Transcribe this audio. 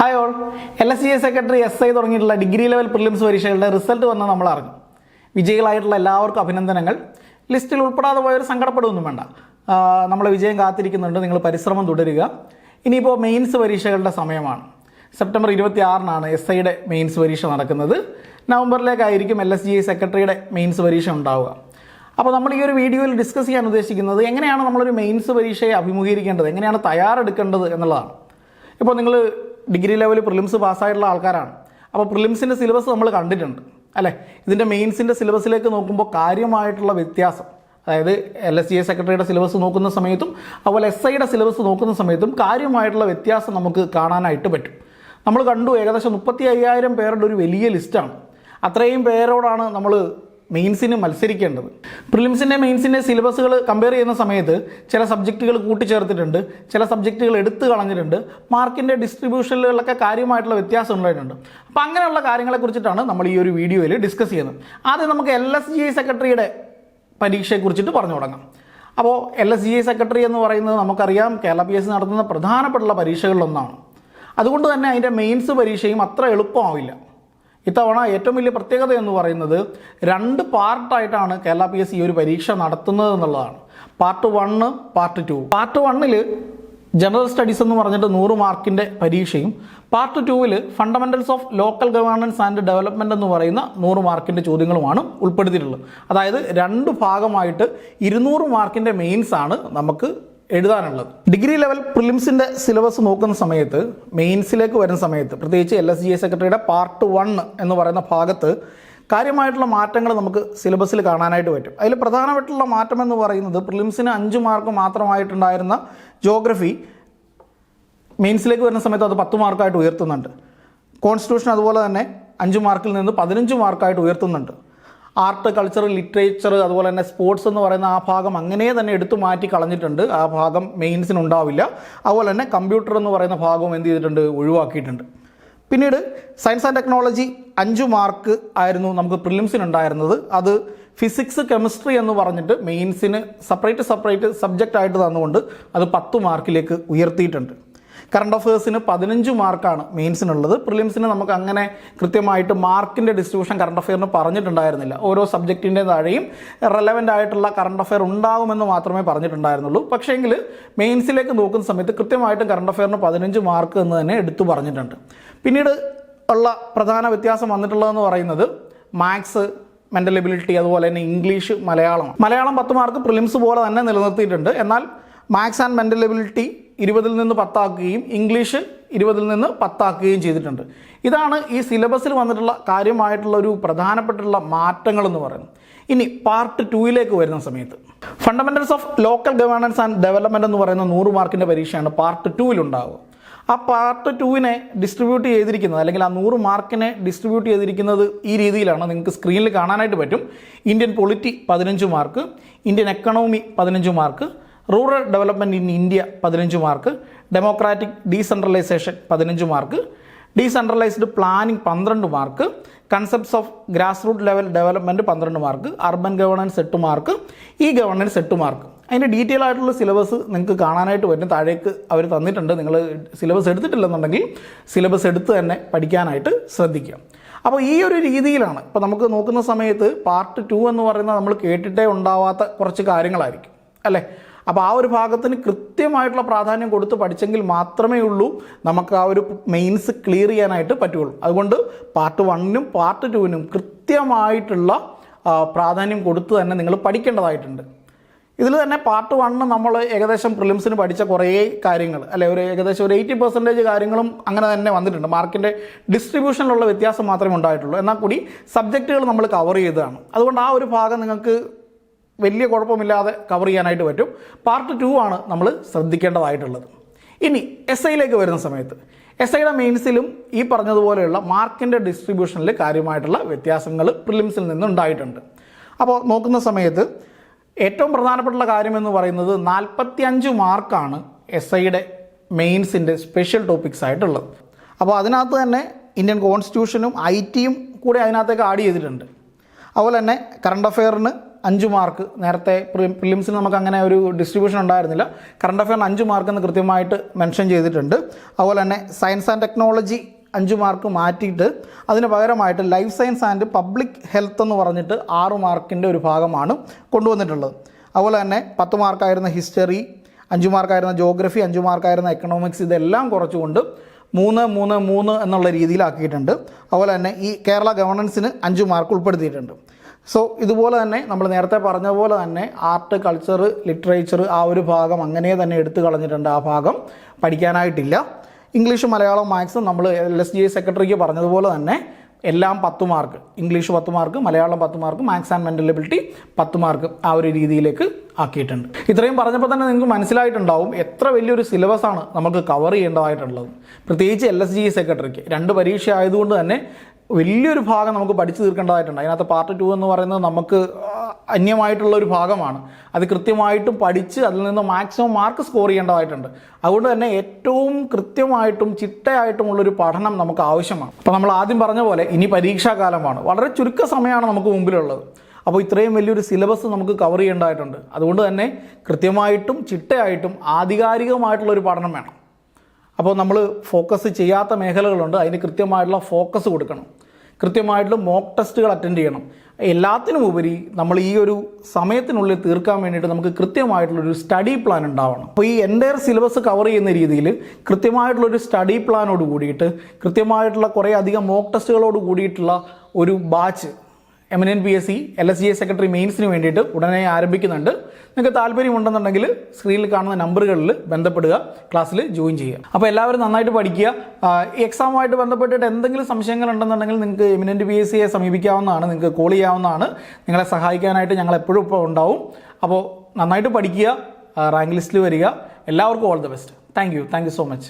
Hi all L S C A secretary S I തുടങ്ങിയിട്ടുള്ള degree level prelims പരീക്ഷകളുടെ result വന്ന് നമ്മൾ അറിഞ്ഞു. വിജയികളായിട്ടുള്ള എല്ലാവർക്കും അഭിനന്ദനങ്ങൾ. ലിസ്റ്റിൽ ഉൾപ്പെടാതെ പോയവർ സങ്കടപ്പെടുകയൊന്നും വേണ്ട. നമ്മൾ വിജയം കാത്തിരിക്കുന്നുണ്ട്. നിങ്ങൾ പരിശ്രമം തുടരുക. ഇനിയിപ്പോൾ മെയിൻസ് പരീക്ഷകളുടെ സമയമാണ്. സെപ്റ്റംബർ ഇരുപത്തി ആറിനാണ് എസ് ഐയുടെ മെയിൻസ് പരീക്ഷ നടക്കുന്നത്. നവംബറിലേക്കായിരിക്കും എൽ എസ് ജി സെക്രട്ടറിയുടെ മെയിൻസ് പരീക്ഷ ഉണ്ടാവുക. അപ്പോൾ നമ്മൾ ഈ ഒരു വീഡിയോയിൽ ഡിസ്കസ് ചെയ്യാൻ ഉദ്ദേശിക്കുന്നത് എങ്ങനെയാണ് നമ്മളൊരു മെയിൻസ് പരീക്ഷയെ അഭിമുഖീകരിക്കേണ്ടത്? എങ്ങനെയാണ് തയ്യാറെടുക്കേണ്ടത് എന്നുള്ളതാണ്. ഇപ്പോൾ നിങ്ങൾ ഡിഗ്രി ലെവൽ പ്രിലിംസ് പാസ്സായിട്ടുള്ള ആൾക്കാരാണ്. അപ്പോൾ പ്രിലിംസിന്റെ സിലബസ് നമ്മൾ കണ്ടിട്ടുണ്ട് അല്ലേ? ഇതിന്റെ മെയിൻസിന്റെ സിലബസിലേക്ക് നോക്കുമ്പോൾ കാര്യമായിട്ടുള്ള വ്യത്യാസം. അതായത് എൽ എസ് സി എ സെക്രട്ടറിയുടെ സിലബസ് നോക്കുന്ന സമയത്തും അതുപോലെ എസ് ഐയുടെ സിലബസ് നോക്കുന്ന സമയത്തും കാര്യമായിട്ടുള്ള വ്യത്യാസം നമുക്ക് കാണാനായിട്ട് പറ്റും. നമ്മൾ കണ്ടു ഏകദേശം മുപ്പത്തി അയ്യായിരം പേരുടെ ഒരു വലിയ ലിസ്റ്റാണ്. അത്രയും പേരോടാണ് നമ്മൾ മെയിൻസിന് മത്സരിക്കേണ്ടത്. പ്രിലിംസിന്റെ മെയിൻസിന്റെ സിലബസുകൾ കമ്പയർ ചെയ്യുന്ന സമയത്ത് ചില സബ്ജക്റ്റുകൾ കൂട്ടിച്ചേർത്തിട്ടുണ്ട് ചില സബ്ജക്റ്റുകൾ എടുത്തു കളഞ്ഞിട്ടുണ്ട് മാർക്കിന്റെ ഡിസ്ട്രിബ്യൂഷനിലൊക്കെ കാര്യമായിട്ടുള്ള വ്യത്യാസം ഉണ്ടായിട്ടുണ്ട്. അപ്പോൾ അങ്ങനെയുള്ള കാര്യങ്ങളെക്കുറിച്ചിട്ടാണ് നമ്മൾ ഈ ഒരു വീഡിയോയിൽ ഡിസ്കസ് ചെയ്യുന്നത്. ആദ്യം നമുക്ക് എൽ എസ് ജി സെക്രട്ടറിയുടെ പരീക്ഷയെക്കുറിച്ചിട്ട് പറഞ്ഞു തുടങ്ങാം. അപ്പോൾ L S G I secretary എന്ന് പറയുന്നത് നമുക്കറിയാം കേരള പി എസ് നടത്തുന്ന പ്രധാനപ്പെട്ടുള്ള പരീക്ഷകളിലൊന്നാണ്. അതുകൊണ്ട് തന്നെ അതിന്റെ മെയിൻസ് പരീക്ഷയും അത്ര എളുപ്പമാവില്ല. ഇത്തവണ ഏറ്റവും വലിയ പ്രത്യേകത എന്ന് പറയുന്നത് രണ്ട് പാർട്ടായിട്ടാണ് കേരള പി എസ് ഈ ഒരു പരീക്ഷ നടത്തുന്നത് എന്നുള്ളതാണ്. Part one part two. Part വണ്ണിൽ ജനറൽ സ്റ്റഡീസ് എന്ന് പറഞ്ഞിട്ട് നൂറ് മാർക്കിന്റെ പരീക്ഷയും പാർട്ട് ടൂവിൽ fundamentals of local governance and development എന്ന് പറയുന്ന നൂറ് മാർക്കിന്റെ ചോദ്യങ്ങളുമാണ് ഉൾപ്പെടുത്തിയിട്ടുള്ളത്. അതായത് രണ്ട് ഭാഗമായിട്ട് ഇരുന്നൂറ് മാർക്കിന്റെ മെയിൻസാണ് നമുക്ക് എഴുതാനുള്ളത്. ഡിഗ്രി ലെവൽ പ്രിലിംസിന്റെ സിലബസ് നോക്കുന്ന സമയത്ത് മെയിൻസിലേക്ക് വരുന്ന സമയത്ത് പ്രത്യേകിച്ച് എൽ എസ് ജി സെക്രട്ടറിയുടെ പാർട്ട് വൺ എന്ന് പറയുന്ന ഭാഗത്ത് കാര്യമായിട്ടുള്ള മാറ്റങ്ങൾ നമുക്ക് സിലബസിൽ കാണാനായിട്ട് പറ്റും. അതിൽ പ്രധാനമായിട്ടുള്ള മാറ്റം എന്ന് പറയുന്നത് പ്രിലിംസിന് അഞ്ച് മാർക്ക് മാത്രമായിട്ടുണ്ടായിരുന്ന ജോഗ്രഫി മെയിൻസിലേക്ക് വരുന്ന സമയത്ത് അത് പത്ത് മാർക്കായിട്ട് ഉയർത്തുന്നുണ്ട്. കോൺസ്റ്റിറ്റ്യൂഷൻ അതുപോലെ തന്നെ അഞ്ച് മാർക്കിൽ നിന്ന് പതിനഞ്ച് മാർക്കായിട്ട് ഉയർത്തുന്നുണ്ട്. ആർട്ട് കൾച്ചർ ലിറ്ററേച്ചർ അതുപോലെ തന്നെ സ്പോർട്സ് എന്ന് പറയുന്ന ആ ഭാഗം അങ്ങനെ തന്നെ എടുത്തു മാറ്റി കളഞ്ഞിട്ടുണ്ട്. ആ ഭാഗം മെയിൻസിന് ഉണ്ടാവില്ല അതുപോലെ തന്നെ കമ്പ്യൂട്ടർ എന്ന് പറയുന്ന ഭാഗവും എന്ത് ചെയ്തിട്ടുണ്ട്? ഒഴിവാക്കിയിട്ടുണ്ട്. പിന്നീട് സയൻസ് ആൻഡ് ടെക്നോളജി അഞ്ച് മാർക്ക് ആയിരുന്നു നമുക്ക് പ്രിലിംസിന് ഉണ്ടായിരുന്നത് അത് ഫിസിക്സ് കെമിസ്ട്രി എന്ന് പറഞ്ഞിട്ട് മെയിൻസിന് സെപ്പറേറ്റ് സെപ്പറേറ്റ് സബ്ജക്റ്റ് ആയിട്ട് തന്നുകൊണ്ട് അത് പത്ത് മാർക്കിലേക്ക് ഉയർത്തിയിട്ടുണ്ട്. കറണ്ട് അഫേഴ്സിന് പതിനഞ്ച് മാർക്കാണ് മെയിൻസിനുള്ളത്. പ്രിലിംസിന് നമുക്ക് അങ്ങനെ കൃത്യമായിട്ട് മാർക്കിന്റെ ഡിസ്ട്രിബ്യൂഷൻ കറണ്ട് അഫെയറിന് പറഞ്ഞിട്ടുണ്ടായിരുന്നില്ല. ഓരോ സബ്ജക്റ്റിന്റെ താഴെയും റെലവന്റ് ആയിട്ടുള്ള കറണ്ട് അഫെയർ ഉണ്ടാകുമെന്ന് മാത്രമേ പറഞ്ഞിട്ടുണ്ടായിരുന്നുള്ളൂ. പക്ഷേങ്കിൽ മെയിൻസിലേക്ക് നോക്കുന്ന സമയത്ത് കൃത്യമായിട്ടും കറണ്ട് അഫെയറിന് പതിനഞ്ച് മാർക്ക് എന്ന് തന്നെ എടുത്തു പറഞ്ഞിട്ടുണ്ട്. പിന്നീട് ഉള്ള പ്രധാന വ്യത്യാസം വന്നിട്ടുള്ളതെന്ന് പറയുന്നത് മാത്സ് മെന്റൽ എബിലിറ്റി അതുപോലെ തന്നെ ഇംഗ്ലീഷ് മലയാളം മലയാളം പത്ത് മാർക്ക് പ്രിലിംസ് പോലെ തന്നെ നിലനിർത്തിയിട്ടുണ്ട്. എന്നാൽ മാത്സ് ആൻഡ് മെന്റൽ എബിലിറ്റി ഇരുപതിൽ നിന്ന് പത്താക്കുകയും ഇംഗ്ലീഷ് ഇരുപതിൽ നിന്ന് പത്താക്കുകയും ചെയ്തിട്ടുണ്ട്. ഇതാണ് ഈ സിലബസിൽ വന്നിട്ടുള്ള കാര്യമായിട്ടുള്ള ഒരു പ്രധാനപ്പെട്ടുള്ള മാറ്റങ്ങൾ എന്ന് പറയുന്നത്. ഇനി പാർട്ട് ടൂയിലേക്ക് വരുന്ന സമയത്ത്. Fundamentals of local governance and development എന്ന് പറയുന്ന നൂറ് മാർക്കിന്റെ പരീക്ഷയാണ് പാർട്ട് ടൂവിലുണ്ടാവുക ആ പാർട്ട് ടുവിനെ ഡിസ്ട്രിബ്യൂട്ട് ചെയ്തിരിക്കുന്നത് അല്ലെങ്കിൽ ആ നൂറ് മാർക്കിനെ ഡിസ്ട്രിബ്യൂട്ട് ചെയ്തിരിക്കുന്നത് ഈ രീതിയിലാണ് നിങ്ങൾക്ക് സ്ക്രീനിൽ കാണാനായിട്ട് പറ്റും. ഇന്ത്യൻ പൊളിറ്റി പതിനഞ്ച് മാർക്ക് ഇന്ത്യൻ എക്കണോമി പതിനഞ്ച് mark rural development in India പതിനഞ്ച് മാർക്ക് ഡെമോക്രാറ്റിക് ഡീസെൻട്രലൈസേഷൻ പതിനഞ്ച് മാർക്ക് ഡീസെൻട്രലൈസ്ഡ് പ്ലാനിംഗ് പന്ത്രണ്ട് mark concepts of grass root level development പന്ത്രണ്ട് മാർക്ക് അർബൻ ഗവേണൻസ് എട്ട് മാർക്ക് ഈ ഗവേണൻസ് എട്ട് മാർക്ക്. അതിന്റെ ഡീറ്റെയിൽ ആയിട്ടുള്ള സിലബസ് നിങ്ങൾക്ക് കാണാനായിട്ട് പറ്റും താഴേക്ക് അവർ തന്നിട്ടുണ്ട്. നിങ്ങൾ സിലബസ് എടുത്തിട്ടില്ലെന്നുണ്ടെങ്കിൽ സിലബസ് എടുത്ത് തന്നെ പഠിക്കാനായിട്ട് ശ്രദ്ധിക്കുക. അപ്പോൾ ഈ ഒരു രീതിയിലാണ് ഇപ്പോൾ നമുക്ക് നോക്കുന്ന സമയത്ത് പാർട്ട് ടു എന്ന് പറയുന്നത് നമ്മൾ കേട്ടിട്ടേ ഉണ്ടാവാത്ത കുറച്ച് കാര്യങ്ങളായിരിക്കും. അല്ലേ? അപ്പോൾ ആ ഒരു ഭാഗത്തിന് കൃത്യമായിട്ടുള്ള പ്രാധാന്യം കൊടുത്ത് പഠിച്ചെങ്കിൽ മാത്രമേ ഉള്ളൂ നമുക്ക് ആ ഒരു മെയിൻസ് ക്ലിയർ ചെയ്യാനായിട്ട് പറ്റുള്ളൂ. അതുകൊണ്ട് പാർട്ട് വണ്ണിനും പാർട്ട് ടുവിനും കൃത്യമായിട്ടുള്ള പ്രാധാന്യം കൊടുത്ത് തന്നെ നിങ്ങൾ പഠിക്കേണ്ടതായിട്ടുണ്ട്. ഇതിൽ തന്നെ പാർട്ട് വണ്ണ് നമ്മൾ ഏകദേശം പ്രിലിംസിന് പഠിച്ച കുറേ കാര്യങ്ങൾ അല്ലെ ഒരു ഏകദേശം ഒരു എയ്റ്റി പെർസെന്റേജ് കാര്യങ്ങളും അങ്ങനെ തന്നെ വന്നിട്ടുണ്ട്. മാർക്കിന്റെ ഡിസ്ട്രിബ്യൂഷനിലുള്ള വ്യത്യാസം മാത്രമേ ഉണ്ടായിട്ടുള്ളൂ. എന്നാൽ കൂടി സബ്ജക്റ്റുകൾ നമ്മൾ കവർ ചെയ്തതാണ്. അതുകൊണ്ട് ആ ഒരു ഭാഗം നിങ്ങൾക്ക് വലിയ കുഴപ്പമില്ലാതെ കവർ ചെയ്യാനായിട്ട് പറ്റും. പാർട്ട് ടു ആണ് നമ്മൾ ശ്രദ്ധിക്കേണ്ടതായിട്ടുള്ളത്. ഇനി എസ് ഐയിലേക്ക് വരുന്ന സമയത്ത്. എസ് ഐയുടെ മെയിൻസിലും ഈ പറഞ്ഞതുപോലെയുള്ള മാർക്കിന്റെ ഡിസ്ട്രിബ്യൂഷനിൽ കാര്യമായിട്ടുള്ള വ്യത്യാസങ്ങൾ പ്രിലിംസിൽ നിന്നുണ്ടായിട്ടുണ്ട്. അപ്പോൾ നോക്കുന്ന സമയത്ത് ഏറ്റവും പ്രധാനപ്പെട്ടുള്ള കാര്യം എന്ന് പറയുന്നത് നാൽപ്പത്തി അഞ്ച് മാർക്കാണ് എസ് ഐയുടെ മെയിൻസിന്റെ സ്പെഷ്യൽ ടോപ്പിക്സ് ആയിട്ടുള്ളത്. അപ്പോൾ അതിനകത്ത് തന്നെ ഇന്ത്യൻ കോൺസ്റ്റിറ്റ്യൂഷനും ഐ ടിയും കൂടെ അതിനകത്തേക്ക് ആഡ് ചെയ്തിട്ടുണ്ട്. അതുപോലെ തന്നെ കറണ്ട് അഫെയറിന് അഞ്ച് മാർക്ക് നേരത്തെ പ്രിലിംസിന് നമുക്ക് അങ്ങനെ ഒരു ഡിസ്ട്രിബ്യൂഷൻ ഉണ്ടായിരുന്നില്ല. കറണ്ട് അഫെയറിന് അഞ്ച് മാർക്ക് എന്ന് കൃത്യമായിട്ട് മെൻഷൻ ചെയ്തിട്ടുണ്ട്. അതുപോലെ തന്നെ സയൻസ് ആൻഡ് ടെക്നോളജി അഞ്ച് മാർക്ക് മാറ്റിയിട്ട് അതിന് പകരമായിട്ട് life science and public health എന്ന് പറഞ്ഞിട്ട് ആറ് മാർക്കിന്റെ ഒരു ഭാഗമാണ് കൊണ്ടുവന്നിട്ടുള്ളത്. അതുപോലെ തന്നെ പത്ത് മാർക്കായിരുന്ന ഹിസ്റ്ററി അഞ്ച് മാർക്കായിരുന്ന ജോഗ്രഫി അഞ്ച് മാർക്കായിരുന്ന എക്കണോമിക്സ് ഇതെല്ലാം കുറച്ചുകൊണ്ട് മൂന്ന് മൂന്ന് മൂന്ന് എന്നുള്ള രീതിയിലാക്കിയിട്ടുണ്ട്. അതുപോലെ തന്നെ ഈ കേരള ഗവർണൻസിന് അഞ്ച് മാർക്ക് ഉൾപ്പെടുത്തിയിട്ടുണ്ട്. സോ ഇതുപോലെ തന്നെ നമ്മൾ നേരത്തെ പറഞ്ഞ പോലെ തന്നെ ആർട്ട് കൾച്ചർ ലിറ്ററേച്ചർ ആ ഒരു ഭാഗം അങ്ങനെ തന്നെ എടുത്തു കളഞ്ഞിട്ടുണ്ട് ആ ഭാഗം. പഠിക്കാനായിട്ടില്ല. ഇംഗ്ലീഷ് മലയാളം മാത്സും നമ്മൾ എൽ എസ് ജി സെക്രട്ടറിക്ക് പറഞ്ഞതുപോലെ തന്നെ എല്ലാം പത്ത് മാർക്ക്. ഇംഗ്ലീഷ് പത്ത് മാർക്ക് മലയാളം പത്ത് mark maths and mental ability പത്ത് മാർക്ക് ആ ഒരു രീതിയിലേക്ക് ആക്കിയിട്ടുണ്ട്. ഇത്രയും പറഞ്ഞപ്പോൾ തന്നെ നിങ്ങൾക്ക് മനസ്സിലായിട്ടുണ്ടാവും എത്ര വലിയൊരു സിലബസാണ് നമുക്ക് കവർ ചെയ്യേണ്ടതായിട്ടുള്ളത്. പ്രത്യേകിച്ച് എൽ എസ് ജി സെക്രട്ടറിക്ക് രണ്ട് പരീക്ഷ ആയതുകൊണ്ട് തന്നെ വലിയൊരു ഭാഗം നമുക്ക് പഠിച്ചു തീർക്കേണ്ടതായിട്ടുണ്ട്. അതിനകത്ത് പാർട്ട് ടു എന്ന് പറയുന്നത് നമുക്ക് അന്യമായിട്ടുള്ള ഒരു ഭാഗമാണ്. അത് കൃത്യമായിട്ടും പഠിച്ച് അതിൽ നിന്ന് മാക്സിമം മാർക്ക് സ്കോർ ചെയ്യേണ്ടതായിട്ടുണ്ട്. അതുകൊണ്ട് തന്നെ ഏറ്റവും കൃത്യമായിട്ടും ചിട്ടയായിട്ടുമുള്ളൊരു പഠനം നമുക്ക് ആവശ്യമാണ്. അപ്പോൾ നമ്മൾ ആദ്യം പറഞ്ഞ പോലെ ഇനി പരീക്ഷാകാലമാണ് വളരെ ചുരുക്ക സമയമാണ് നമുക്ക് മുമ്പിലുള്ളത്. അപ്പോൾ ഇത്രയും വലിയൊരു സിലബസ് നമുക്ക് കവർ ചെയ്യേണ്ടതായിട്ടുണ്ട്. അതുകൊണ്ട് തന്നെ കൃത്യമായിട്ടും ചിട്ടയായിട്ടും ആധികാരികമായിട്ടുള്ളൊരു പഠനം വേണം. അപ്പോൾ നമ്മൾ ഫോക്കസ് ചെയ്യാത്ത മേഖലകളുണ്ട്. അതിന് കൃത്യമായിട്ടുള്ള ഫോക്കസ് കൊടുക്കണം. കൃത്യമായിട്ടുള്ള മോക്ക് ടെസ്റ്റുകൾ അറ്റൻഡ് ചെയ്യണം. എല്ലാത്തിനും ഉപരി നമ്മൾ ഈ ഒരു സമയത്തിനുള്ളിൽ തീർക്കാൻ വേണ്ടിയിട്ട് നമുക്ക് കൃത്യമായിട്ടുള്ളൊരു സ്റ്റഡി പ്ലാൻ ഉണ്ടാവണം. അപ്പോൾ ഈ എന്റയർ സിലബസ് കവർ ചെയ്യുന്ന രീതിയിൽ കൃത്യമായിട്ടുള്ളൊരു സ്റ്റഡി പ്ലാനോട് കൂടിയിട്ട് കൃത്യമായിട്ടുള്ള കുറേ അധികം മോക്ക് ടെസ്റ്റുകളോട് കൂടിയിട്ടുള്ള ഒരു batch M N N P S C L S G S secretary മെയിൻസിന് വേണ്ടിയിട്ട് ഉടനെ ആരംഭിക്കുന്നുണ്ട്. നിങ്ങൾക്ക് താല്പര്യമുണ്ടെന്നുണ്ടെങ്കിൽ സ്ക്രീനിൽ കാണുന്ന നമ്പറുകളിൽ ബന്ധപ്പെടുക ക്ലാസ്സിൽ ജോയിൻ ചെയ്യുക. അപ്പോൾ എല്ലാവരും നന്നായിട്ട് പഠിക്കുക. എക്സാമുമായിട്ട് ബന്ധപ്പെട്ടിട്ട് എന്തെങ്കിലും സംശയങ്ങൾ ഉണ്ടെന്നുണ്ടെങ്കിൽ നിങ്ങൾക്ക് എമിനന്റ് പി എസ് സിയെ സമീപിക്കാവുന്നതാണ് നിങ്ങൾക്ക് കോൾ ചെയ്യാവുന്നതാണ്. നിങ്ങളെ സഹായിക്കാനായിട്ട് ഞങ്ങൾ എപ്പോഴും ഇപ്പോൾ ഉണ്ടാവും. അപ്പോൾ നന്നായിട്ട് പഠിക്കുക റാങ്ക് ലിസ്റ്റിൽ വരിക. എല്ലാവർക്കും all the best thank you thank you so much